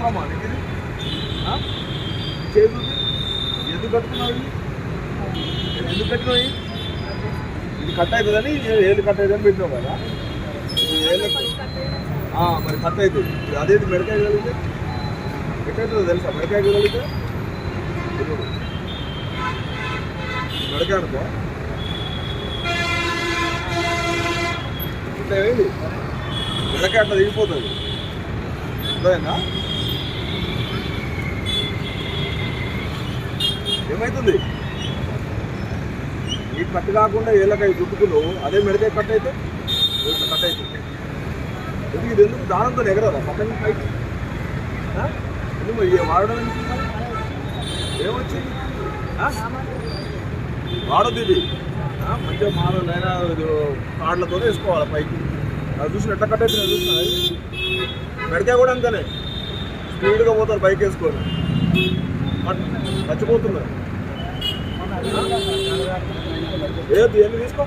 అవసరమా నీకు ఇది? ఆ? చేతులు ఎందుకు కట్టుకున్నావు ఇది? ఎందుకు కట్టినావు? ఇది? కట్ అవుతుందని ఏళ్ళు కట్ అవుతుందని పెట్టినావు కదా. మరి కట్ అవుతుంది. అదేది మెడకాయ కలిగితే ఎక్కడైతుందో తెలుసా? మెడకాయ కలిగితే తెలియదు. మెడకాయ అనుకో. ఇట్లా ఏంది మెడకాయ అట్లా దిగిపోతుంది. అర్థమైందా? ఏమవుతుంది ఈ కట్టు కాకుండా ఏళ్ళకాయ చుట్టుకున్నావు అదే మెడకాయ కట్ అయితే? ఇట్లా కట్ అవుతుంది ఎందుకు ఇది ఎందుకు దానంతో ఎగరదా? పక్కన పైకి. ఎందుకు ఏ వాడడం ఏమొచ్చింది? వాడద్దు ఇది. మంచిగా మాలైనా కార్డులతో వేసుకోవాలి పైకి. అది చూసిన ఎట్లా కట్ అవుతుంది చూస్తున్నా మెడకాయ కూడా అంతేనే. స్పీడ్గా పోతారు బైక్ వేసుకొని. చచ్చిపోతున్నారు ఏది ఏమి తీసుకో?